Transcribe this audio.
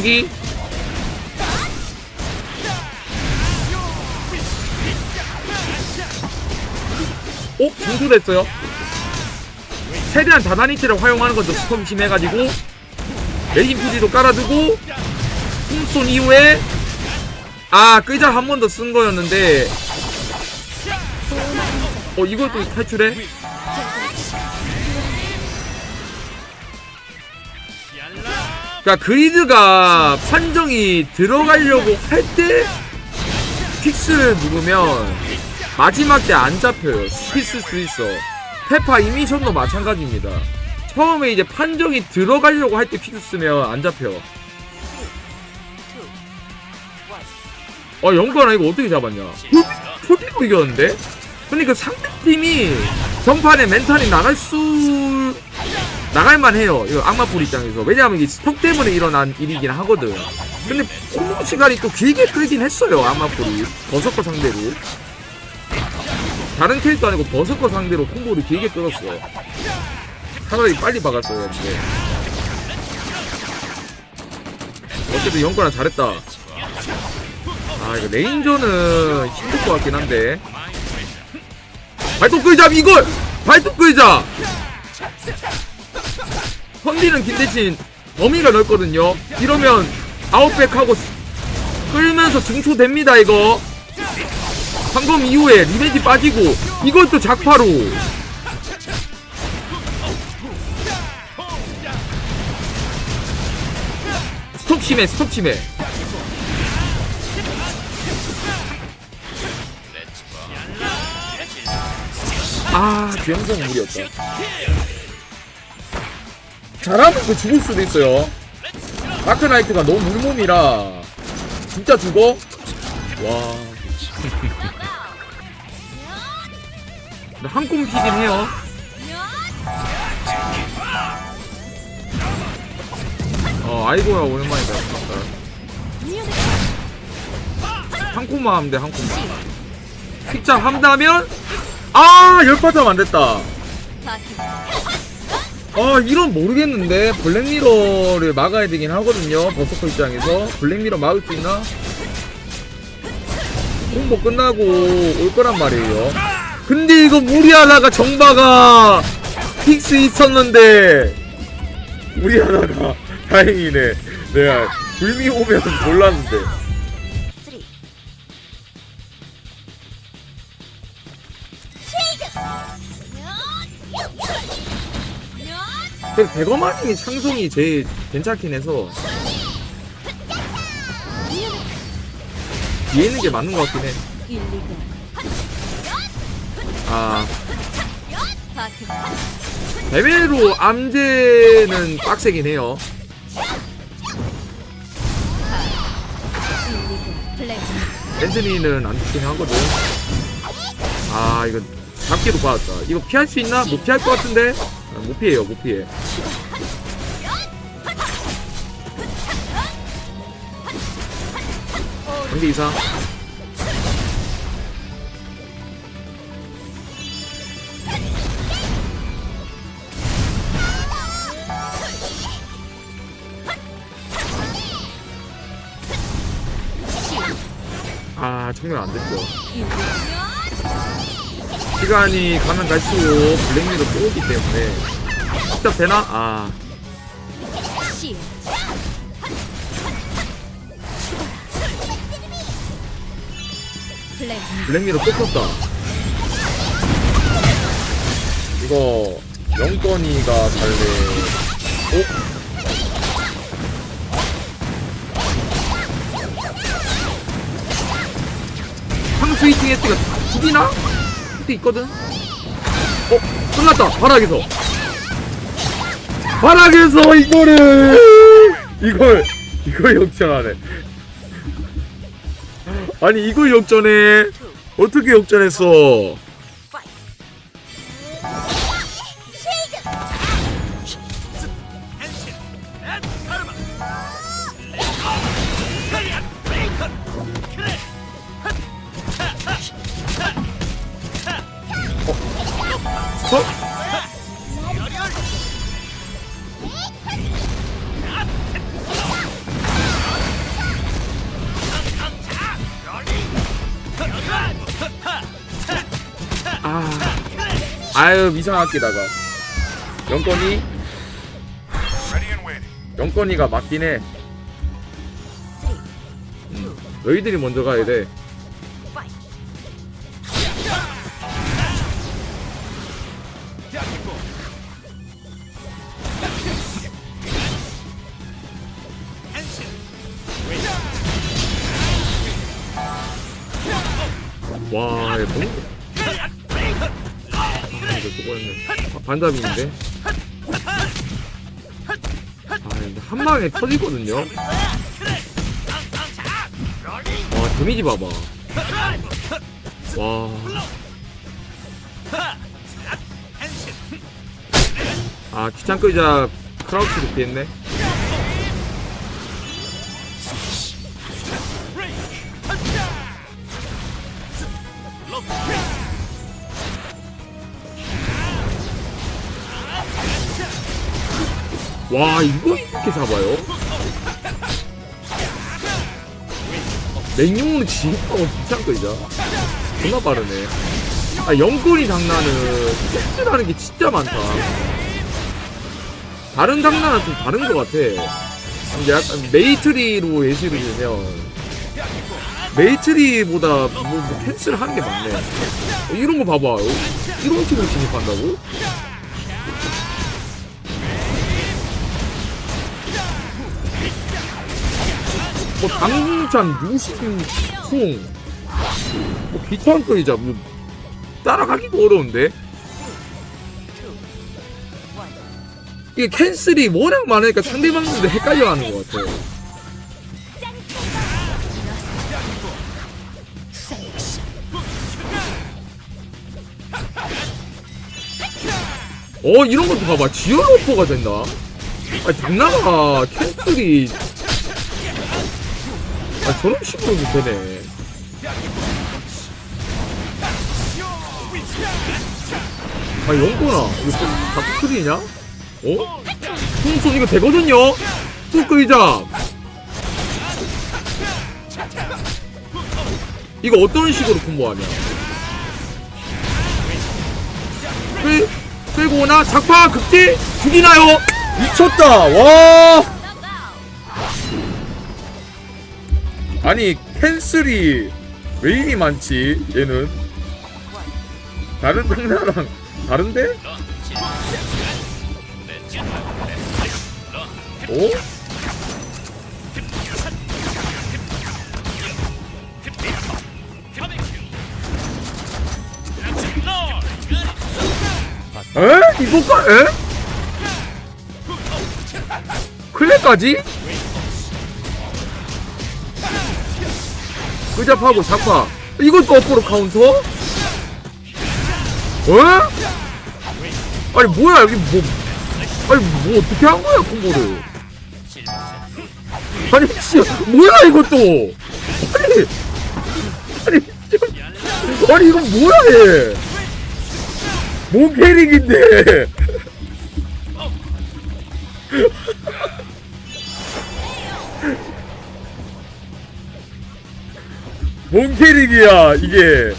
감기. 오? 중수됐어요? 최대한 다다니티를 활용하는 거죠. 스톰 심해가지고. 레진 피지도 깔아두고 쿵쏜 이후에 아 끄자 한 번 더 쓴 거였는데. 어 이것도 탈출해? 그러니까 그리드가 판정이 들어가려고 할 때 픽스를 누르면 마지막 때 안 잡혀요. 스피스 수 있어. 페파 이미션도 마찬가지입니다. 처음에 이제 판정이 들어가려고 할 때 픽스 쓰면 안 잡혀. 어, 영관아 이거 어떻게 잡았냐? 초디고 이겼는데? 그러니까 상대팀이 전판에 멘탈이 나갈 수 나갈만 해요. 이거 악마풀 입장에서. 왜냐하면 이게 스톡 때문에 일어난 일이긴 하거든. 근데 콤보 시간이 또 길게 끌긴 했어요. 악마풀이. 버서커 상대로. 다른 캐릭터 아니고 버서커 상대로 콤보를 길게 끌었어. 차라리 빨리 박았어요. 근데. 어쨌든 영권아 잘했다. 아 이거 레인저는 힘들 것 같긴 한데. 발톱 끌자 이걸! 발톱 끌자! 선디는 긴 대신 범위가 넓거든요. 이러면 아웃백하고 끌면서 중초됩니다 이거. 방금 이후에 리벤지 빠지고 또 작파로. 스톱 심해 스톱 심해. 아 주영성 무리였다. 잘하면 그 죽을 수도 있어요. 다크나이트가 너무 물몸이라 진짜 죽어? 와. 한꿈 피긴 해요. 어, 아이고야 오랜만이다. 한 콤만 하면 돼, 한 콤만. 픽자 한다면 아, 안 됐다. 아 이런 모르겠는데 블랙미러를 막아야 되긴 하거든요. 버서커 입장에서. 블랙미러 막을 수 있나? 홍보 끝나고 올 거란 말이에요. 근데 이거 무리하다가 정바가 픽스 있었는데 무리하다가 다행이네. 내가 불미 오면 몰랐는데 그래도 대거마님이 창성이 제일 괜찮긴 해서 뒤에 있는 게 맞는 것 같긴 해. 아, 대회로 암제는 빡세긴 해요. 앤트니는 안 좋긴 하거든. 아, 이거 잡기도 받았다. 이거 피할 수 있나? 못 피할 것 같은데? 아, 못 피해요, 못 피해. 관계 이상. 아, 청면 안 됐죠. 시간이 가면 갈수록 블랙미도 또 오기 때문에. 직접 되나? 아. 블랙미러 또 컸다. 이거 영건이가 잘래. 어? 히팅 혜택가 죽이나? 혜택 있거든? 어? 끝났다! 바닥에서! 바닥에서 이거를! 이걸, 이걸 역전하네. 아니 이걸 역전해 어떻게 역전했어 아. 아유 미성학기다가. 영건이? 영건이가 맞긴 해. 음, 너희들이 먼저 가야 돼. 와, 얘 뭐? 아, 이거 수고했네. 아, 반잡인데? 아, 근데 한 방에 터지거든요? 와, 데미지 봐봐. 와. 아, 귀찮고 이제 크라우치 높이 했네. 와 이거 이렇게 잡아요? 맹용으로 지금하고 귀찮거리자 존나 빠르네. 아 영권이 장난은 섹스라는 게 진짜 많다. 다른 장난은 좀 다른 것 같아. 이제 약간 메이트리로 예시를 들면 메이트리보다 뭐, 뭐 캔슬을 하는 게 많네. 어, 이런 거 봐봐. 이런 식으로 진입한다고? 뭐 당찬 유식풍 뭐 귀찮거리자. 뭐 따라가기도 어려운데. 이게 캔슬이 워낙 많으니까 상대방들도 헷갈려하는 것 같아 어 이런 것도 봐봐. 지연 오퍼가 된다. 아니 장난아. 캔슬이 아 저런 식으로 되네 아 영구나 이거 다크클이냐? 어? 풍선 이거 되거든요? 뚜끄이자 이거 어떤 식으로 콤보하냐 끌, 끌고 오나? 작파 극딜 죽이나요? 미쳤다 와 아니 캔슬이 왜 이리 많지 얘는 다른 장난랑 다른데? 어? 에? 이거까? 에? 클레까지? 끄잡하고 잡아. 이것도 업보로 카운터? 어? 아니 뭐야 여기 뭐 아니 뭐 어떻게 한 거야 콤보를? 아니 진짜 뭐야 이것도? 아니 아니 저- 아니 이건 뭐야 얘? 뭔 캐릭인데 뭔 캐릭이야 이게